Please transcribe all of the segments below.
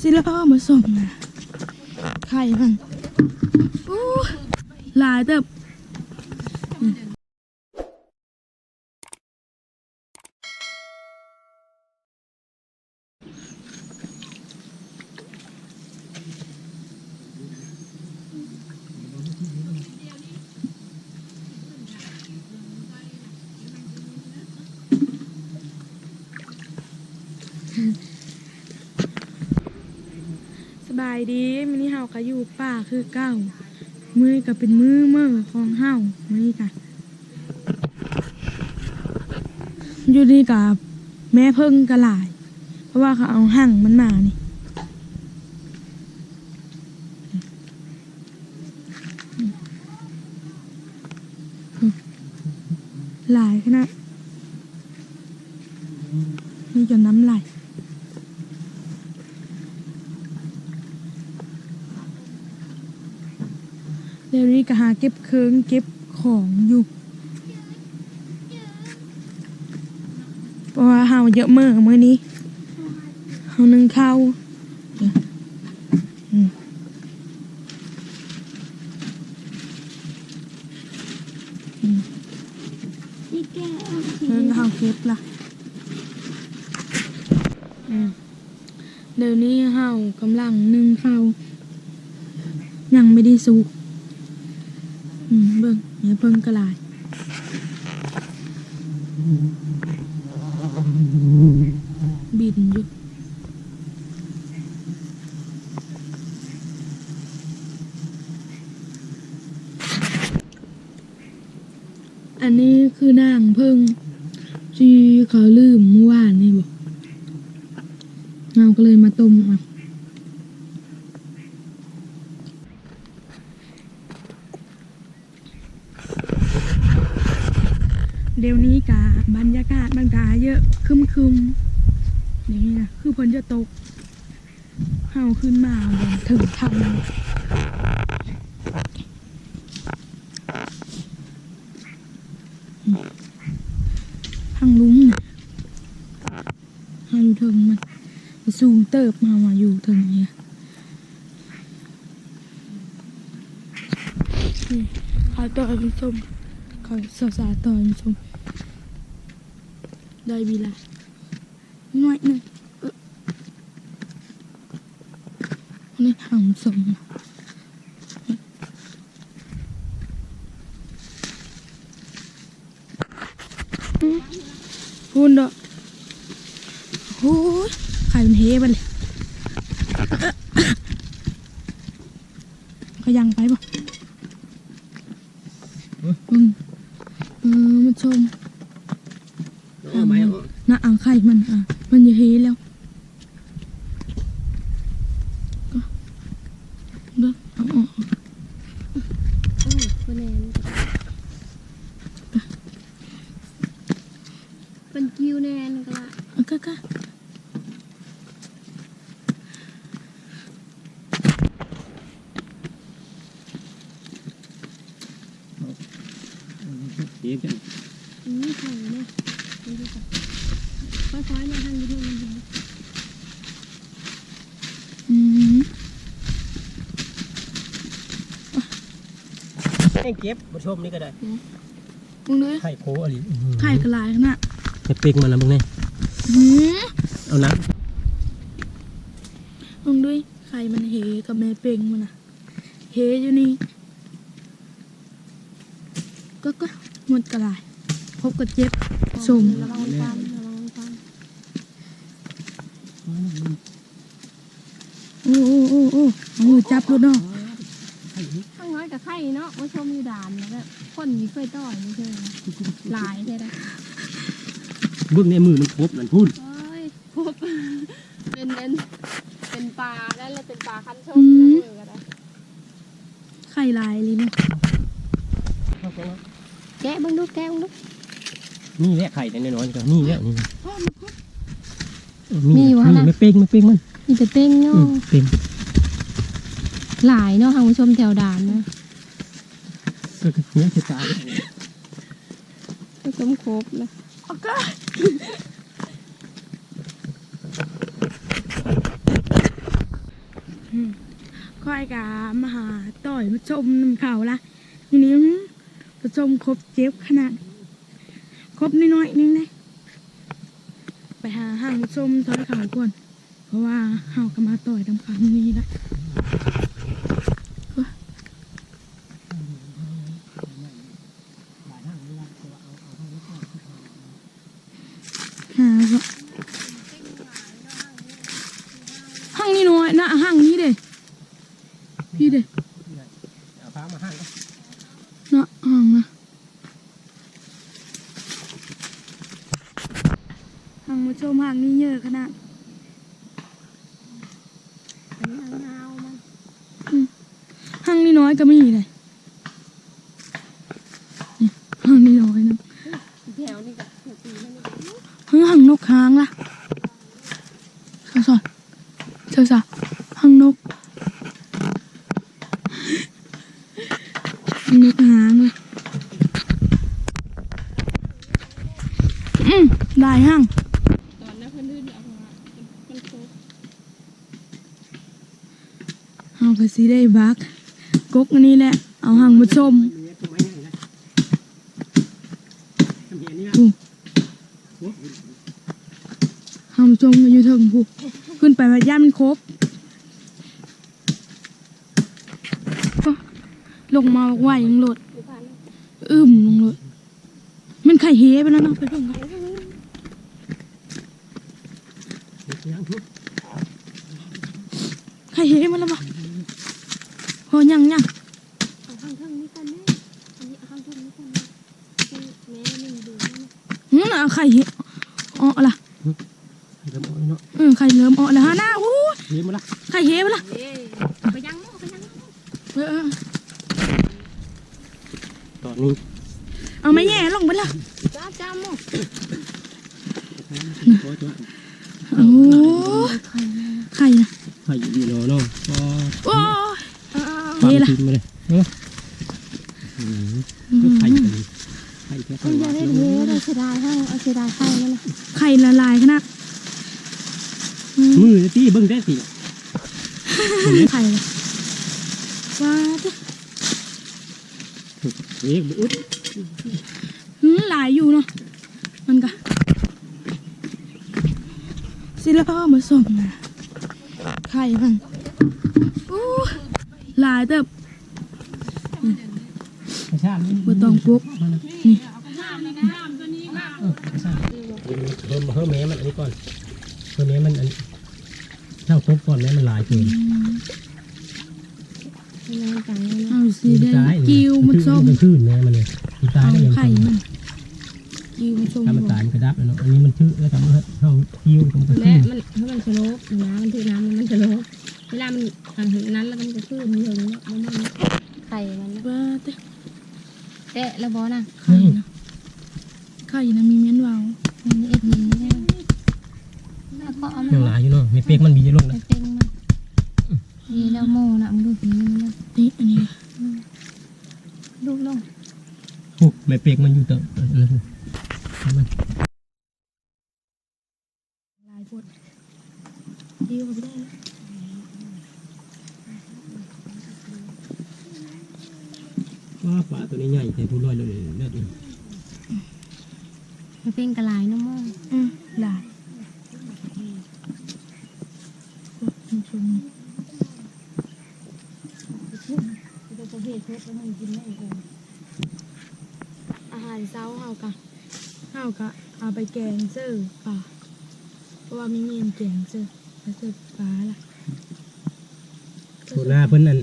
สิแล้วมาส่งนะไข่มันอู้หลายเติบสบายดีมินี่เฮาก็ อยู่ป่าคือเก้า มือก็เป็นมือเมื่อของเฮามือกันอยู่ดีกับแม่เพิ่งกระหลาย เพราะว่าเขาเอาหั่งมันมานี่หลายขนาดนี่จนน้ำไหลเดี๋ยวนี้ก็หา เก็บเครื่องเก็บของอยู่เพราะว่าเฮาเยอะเมื่อมื้อนี้เฮานึ่งข้าวเนี่ยอืมนี่แกเอาเพิ่งเฮาเก็บล่ะเดี๋ยวนี้เฮากำลังนึ่งข้าวยังไม่ได้สุก เบิ่งอเพิ่งกระลายบินอยู่อันนี้คือนางเพิ่งที่เขาลืมเมื่อวานนี่บอกเราก็เลยมาต้มเอาเดี๋ยวนี้กะบรรยากาศ มันกาเยอะคึมคึมๆเดี๋ยวนี้นะคือฝนจะตกเฮาขึ้นมาบนถึงทำทางลุ้มนะหาอยู่เทิงมันสูงเติบมามาอยู่เทิงเนี่ยเขาต่อยมันส้มขาสาวสาต่อยมันส้ม ได้บีละหน่อยหนึ่งเอ๊ะนี่ทางส้มนะอืมพูนเด้อโอ้ยไข่มันเฮไปเลยก็ยังไปบ่อืมเออมันชม เอาไหมเอา น่ะอ่างไข่มันอะ มันจะเฮแล้วก็เด้อเอาออก คนแนนเป็นกิวแนนก็ละ เอาก็ก็ เดี๋ยวจะ นี่ไข่เนี่ยนี่ดูก่อนค่อยๆนะทางยูทูบมันเห็น อืม ให้เก็บผู้ชมนี่ก็ได้มึงดูดิไข่โพอะไรไข่กระลายขนาดจะเป๊กมันนะมึงไงหืมเอาน้มึงด้วยไข่มันเฮกับแม่เป่งมันอะเฮอยู่นี่ก็ก็หมดกระลายพบกับเจ็บสมระวังฟันระวังฟันโอ้โอ้โอ้โอ้เอามือจับรถเนาะข้างน้อยกับไข่เนาะว่าชมอยู่ด่านแล้วก็คนมีเคยต่อยนี่ใช่ไหลายใช่ไหมำบึ้งในมือมันครบนั่นพูดเอ้ยพบเป็นเป็นเป็นปลาแล้วเลยเป็นปลาคันชมแล้วก็ได้ไข่ลายเลยนะแกะบังดูแกะบังดูนี่แหละไข่แต่น้อยๆก็นี่แหละนี่มีอยู่ฮะนี่ไม่เป๊กไม่เป๊กมันมีแต่เป้งเนาะเป๊ก หลายเนาะทางผู้ชมแถวด่านนะเนื้อจะตายผู้ชมครบเลยเอาก็ค่อยกะมาหาต่อยมาชมน้ำเขาละทีนี้มาชมครบเจ็บขนาดครบน้อยๆนึงเลยไปหาห้างมาชมถอยเขาก่อน เพราะว่าเฮาก็มาต่อยทำคำนี้ละหาก็ห้างนี้น้อยนะห้างนี้เด้พี่เด้ เอาฟ้ามาให้ก็ เนาะห้างนะห้างมาชมห้างนี้เยอะขนาด อันนี้ทางยาวมัน ห้างนี้น้อยก็มีเลยนี่ห้างนี้น้อยนะ แถวนี่ก็ถือปีนั่นนี่ เฮ้ยห้าง นกค้างล่ะเจ้าสอนเจ้าสาห้างนกนกค้างเลยอืมได้ห้างตอนนั้นเพื่อนลื่นเอามามันโคห้างก็สีได้บักกกอันนี้แหละ เอาห้างมาชม มีตัวไม้ใหญ่นะทำเห็นนี่นะ อืม โอ้ย ห้างมาชมอยู่เถึงผู้ขึ้นไปว่าย่ามันครบก็ลงมาไหวยังโหลดผู้พันอึมลงเลยมันไข่เฮไปแล้วเนาะไปเพิ่งกันยังทุบไข่เฮมาแล้วบ่พอยังยังเอาข้างเทิงนี่กันแน่อันนี้เอาข้างเทิงนี่กันแน่แม่นี่ดูนั่น หืมเอาไข่เฮอ๋อละ ให้กระบอกเนาะ เออไข่เริ่มอ๋อแล้วฮะหน้าอู้ เห็นมาละ ไข่เฮไปละ เอ้ไปยังมั่งไปยังมั่ง เออเออ ตอนนี้ เอาไม่แย่ลงไปละ จ้าจ้ามั่ง โอ้ยตัว โอ้ไข่นะ ไข่อยู่ดีเนาะเนาะก็ โอ้ย เอาเอา เฮละ ทิ้งมาเลยเนาะอืมก็ไข่กันไข่แค่ เอาอย่าได้เทเลยเสียดายให้เอาเสียดายไข่นั่นแหละ ไข่ละลายขนาดอืม มือตีเบิ้งได้สิ ไข่ละว้าจ้ะ เอ๊ะอุ๊ด หืมหลายอยู่เนาะมันก็สิแล้วมาส่งนะไข่มันอู้หลายแต่ ประชาติ บ่ต้องปุ๊บนี่ เพิ่มเพิ่มแม้มันอันนี้ก่อนเพิ่มแม้มันอันเท่าครบก่อนแม้มันลายเกินไม่นานจังเอาสิได้กิ้วมันส้มมันขึ้นแม้มันเลยมันตายเอาได้ยังไข่มันกิ้วมันส้มถ้ามันตายมันกระดับแล้วเนาะอันนี้มันชื่อแล้วทำให้เท่ากิ้วตรงกระและขึ้นมันถ้ามันสโลปน้ำมันถือน้ำมันสโลปเวลามันหันนั้นแล้วมันจะขึ้นเยเนี่ยมันไข่มันนะว่าแต่ เตะแล้วบอนะไข่นะไข่นะมีเมียนวาวมันเอ็ดยินนี่ได้แล้วก็เอายังมาหลายอยู่เนาะไม่เป๊กมันมีเยอะลงไปนะเต็งมันดีแล้วโมนะมันดูสีมันนะนี่อันนี้ลูกลงโอ้ไม่เป๊กมันอยู่เตอะอะไรพวกมัน ลายพดกิ้วไปได้แล้ว ว่าปลา ตัวนี้ใหญ่แต่ผู้ลอยเลยเลือดมันเป็นกระลายน้ำโมอืมลายกดมันชมอาหารเช้าเฮากะเฮากะเอาไปแกงเจอร์ป่าเพราะว่ามีเมียนแกงเจอร์แล้วเจอร์ปลาล่ะตัวหน้าเพิ่นนั่น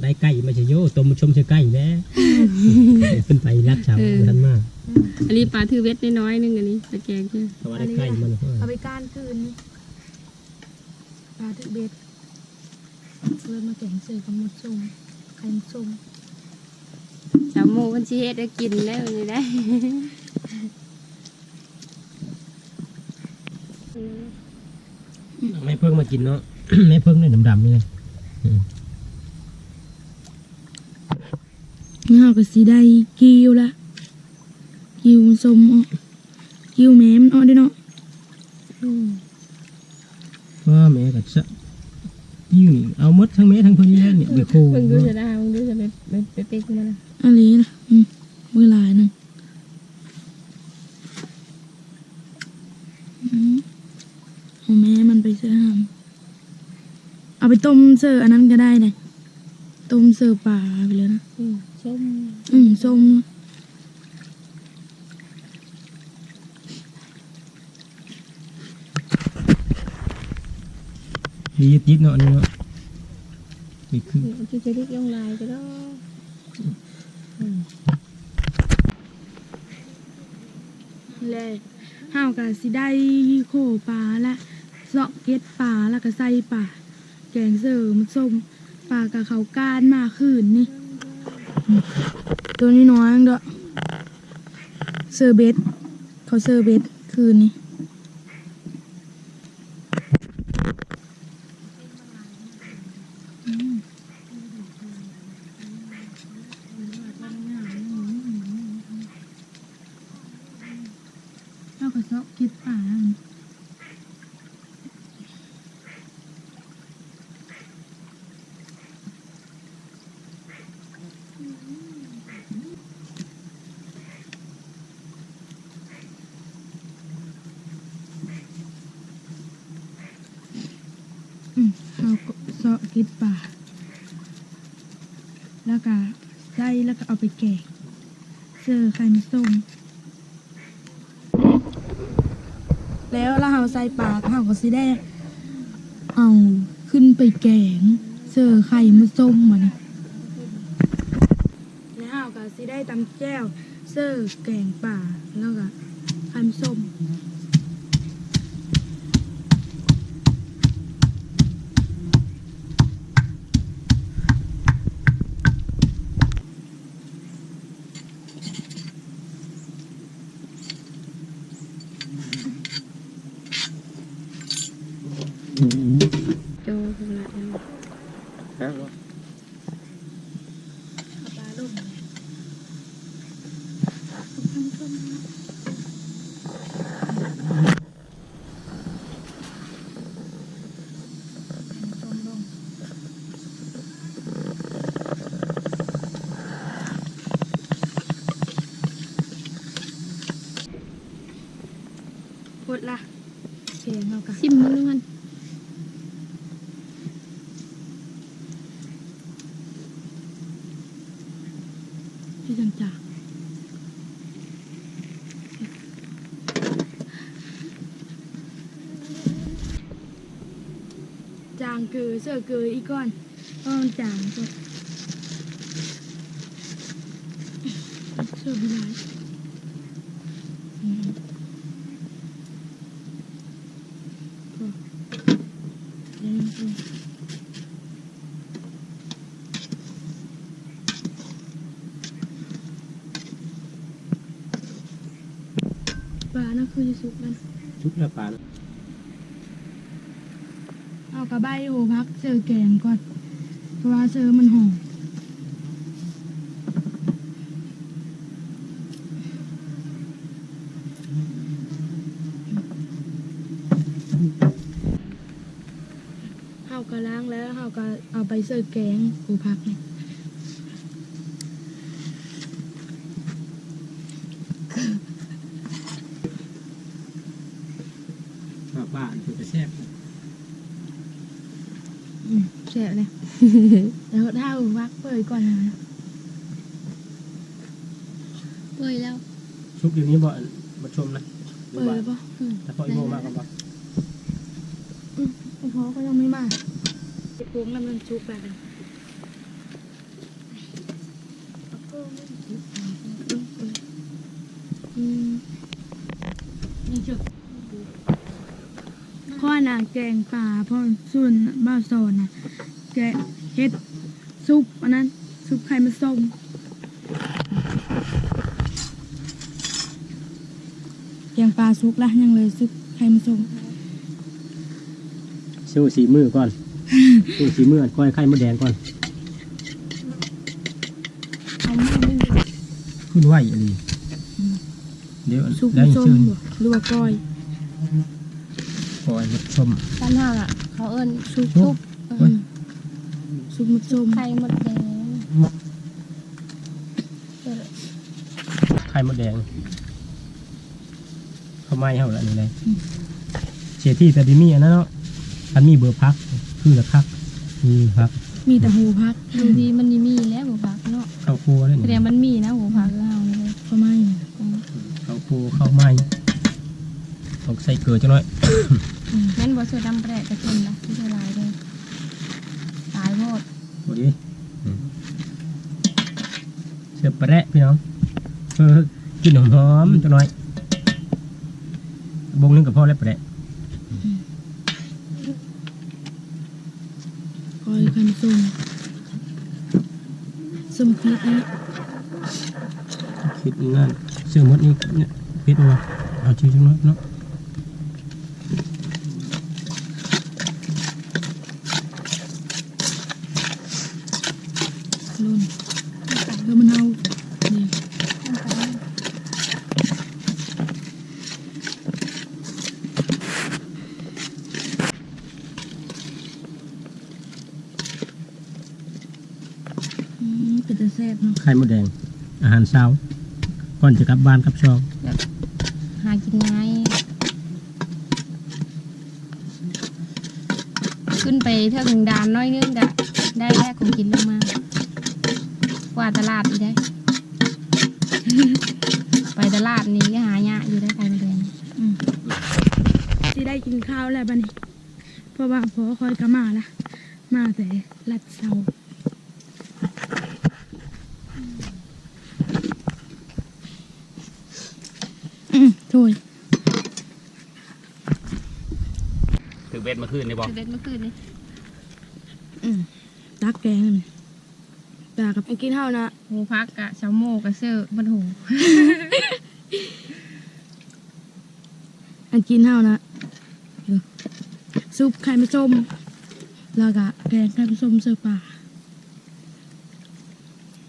ได้ไก่มาเฉยโยต้มชมเชยไก่แน่เพิ่นไปรักชาวท่านมากอันนี้ปลาถือเวทน้อยนึงอันนี้ตะแกงคือแต่ว่าได้ไก่มันเอาไปก้านคืนนี่ปลาทึกเบ็ดเพื่อนมาแกงเจอกับหมดส้มไข่มดส้มสามโมมันชีเฮ็ดได้กินแล้วนี่ได้ไม่เพิ่งมากินเนาะไม่เพิ่งเนี่ยดำๆนี่เลย นี่ เฮาก็สีได้กิ้วละกิ้วส้มอกิ้วแม่มันอะเด้เนาะว่าแม่กับซะยิ่งเอาหมดทั้งแม่ทั้งคนนี้แล้วเนี่ยไปโคมึงดูจะได้มึงดูจะไปไปไปปิ๊กมันนะอันนี้นะอืมมือลาหนึ่งเอาแม่มันไปเสื้อเอาไปต้มเสื้ออันนั้นก็ได้เลย ต้มเสื้อป่าไปเลยนะ อืมส้มอืมส้มมียึดยึดเนาะอันนี่เนาะนี่คือ จะจะเรียกย่องลายก็ได้เลยห้าวกับสิได้โคปลาละเสาะเก็ดปลาแล้วก็ใส่ปลาแกงเสริมส้ม ปลากับเขาก้านมาคืนนี่ ตัวนี้น้อยเด้อเซอร์เบสเขาเซอร์เบสคืนนี้เอากระเซาะเก็ดปลาแล้วนี่ อืมเอาก็เซาะเก็ดปลาแล้วก็ใส่แล้วก็เอาไปแกงเจอไข่มส้มแล้วเราเอาใส่ปลาข้าวก็สิได้เอาขึ้นไปแกงเจอไข่มส้มมานี่แล้วเราก็สิได้ตำแก้วเจอแกงป่าแล้วก็ไข่มส้ม โจกุหลาบ เอาปลาลงพดละเกงเอากัน ซิมมึงมัน พี่จันจ่าจางคือเสื้อคืออีกก่อนเพราะมันจางก็เสือบิลายอืมก็เดี๋ยวมันจะปลานะคือจะสุกแล้วชุบละปลา กระใบโหพักเจอแกงก่อนเพราะว่าเจอมันหอมเฮาก็ล้างแล้วเฮาก็เอาไปเสิร์ฟแกงโหพักเนี่ยลาปลาอันเป็นกระแซ่บ อืมแซ่บเลย แล้วถ้าโหพักเปิดก่อนนะเปื่อยแล้ว ชุบเดี๋ยวนี้บ่มาชมนะเปิดแล้วปะถ้าพออีโมมากกันบ่อืมพ่อก็ยังไม่มาเก็บพวงน้ำมันชุบแบบนี้อืมนี่จุดข้อน่ะแกงป่าพ่อส่วนบ้าวซอนน่ะ แกะเฮ็ดซุปอันนั้นซุปไข่มะส้มแกงปลาซุกละยังเลยซุปไข่มะส้มสู้สีมือก่อน สู้สีมือก้อยไข่มดแดงก่อนเอาไม่ไม่ขึ้นไหวอะไรเดี๋ยวซุปแล้วส้มชื่นบ่หรือว่าก้อยก้อยชมบ้านห้างอะ เขาเอิ้นซุปซุซุปปเออืม ซุปมัดส้มไข่หมดแดงเออไข่มดแดงเขาไม่เอาละนี่เลยเสียที่แต่ดิมีอันนั้นเนาะอันมีเบอร์พัก คือละพัก มีพัก มีแต่หูพักบางทีมันมีแล้วหัวผักเนาะข้าวคั่วเลยแสดงมันมีนะหัวผักก็เอาเลยก็ไม่อืมข้าวคั่วข้าวไหม้ต้องใส่เกลือจังหน่อยงั้นบ่ช่วยดำแปรกระกินนะไม่ใช่ลายเลยตายโพด โอ้ดีเสือปลาแระพี่น้องเพื่อกินหอมๆจังหน่อยบงนึงกับพ่อแล้วปลาแระคอยกันส้มส้มพริกนี่คิดนั่นเสื้อมดนี่เนี่ยพิษมาเอาชื่อจังหน่อยเนาะ ลุ่นแล้วมันเอานี่อืมเป็นแต่แซ่บเนาะ ไข่มดแดง อาหารเช้า ก่อนจะกลับบ้านกลับช่องหากินง่ายขึ้นไปเท่าถึงดานน้อยนึงกะได้แค่ของกินลงมา กว่าตลาดอีกได้ ไปตลาดนี้ก็หายากอยู่ได้ไข่มดแดงที่ได้กินข้าวแล้วบัดนี้เพราะว่าพอคอยกะมาละมาแต่ลัดเสา อืมโถยถือเบ็ดมาคืนนี่บอกคือเด็ดเมื่อคืนนี้อืมตักแกงนั่นตากับกินข้าวนะหมูพักกะชาโมกะเซอร์บันหูอันกินข้าวนะเดี๋ยวซุปไข่มะส้มแล้วก็แกงไข่มะส้มเสื้อป่า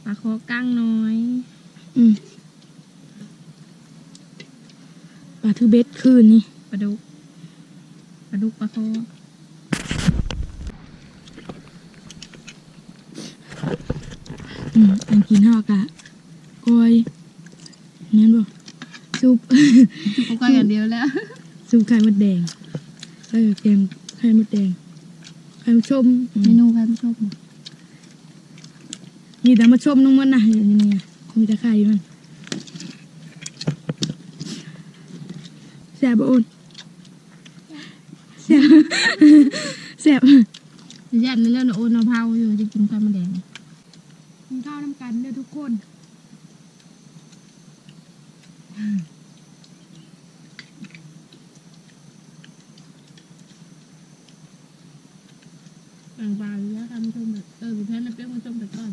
ปลาคอกั้งน้อย อืม ปลาทือเบ็ดคืนนี่ปลาดุกปลาดุกปลาคออืมอันกินข้าวกะกล้วยนั่นบ่ซุปเขาก็อย่างเดียวแล้วซุปไข่มดแดงแล้วก็แกงไข่มดแดงไข่มดส้มอืเมมนูการชมมีแต่มาชมน้องมันนะอย่างนี้ไงมีแต่ไข่มัน ซ่บบ่โอนแซ่บแซ่บยันเรื่องโอนเอาเผาอยู่จะกินข้าวมันแดงกินข้าวน้ำกันเด้อทุกคนต่างปลาอยู่แล้วการชมแบบเออแพ้แล้วเปี้ยมันชมแต่ก่อน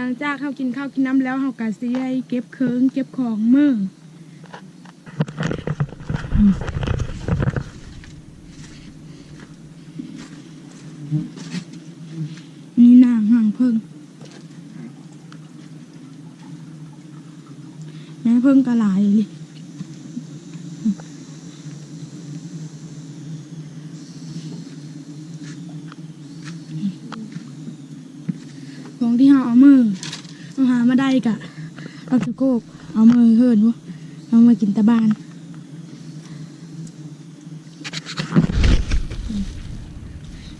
หลังจากเขากินข้าวกินน้ำแล้วเขากะสิให้เก็บเคิงเก็บของมืออืมนี่นางห่างเพิ่งแม่เพิ่งกระหลายเลยของที่เขาเอามือเอาหามาได้กะ เอาสะ โกกเอามือเฮิรนวะเอามากินตะบาน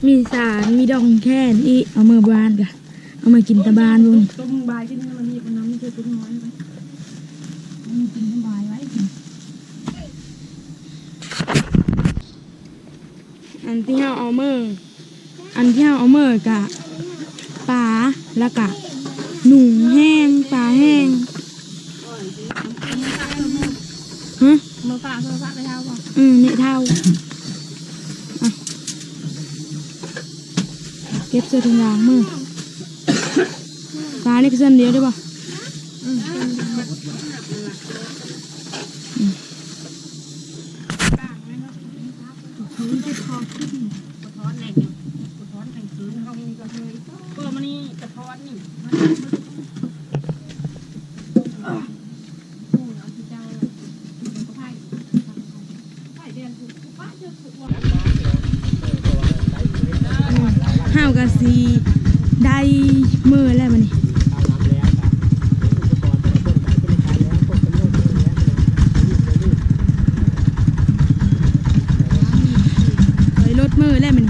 มีสารมีดองแค่นอีเอามือบานกะเอามากินตะบานบุญต้มบายกินมันมีมันน้ำไม่ใช่ตุ้มน้อยไหมกินต้มบายไว้อันที่เราเอามืออันที่เราเอามือกะปลาแล้วกะหนุ่งแห้งปลาแห้งฮะ มือปลาเพื่อปลาไปเท้าป่ะอืมเนี่ยเท่าอะเก็บเสื้อถุงยางมือปลานี่ก็เส้นเดียวได้ป่ะ มือแล้วมัน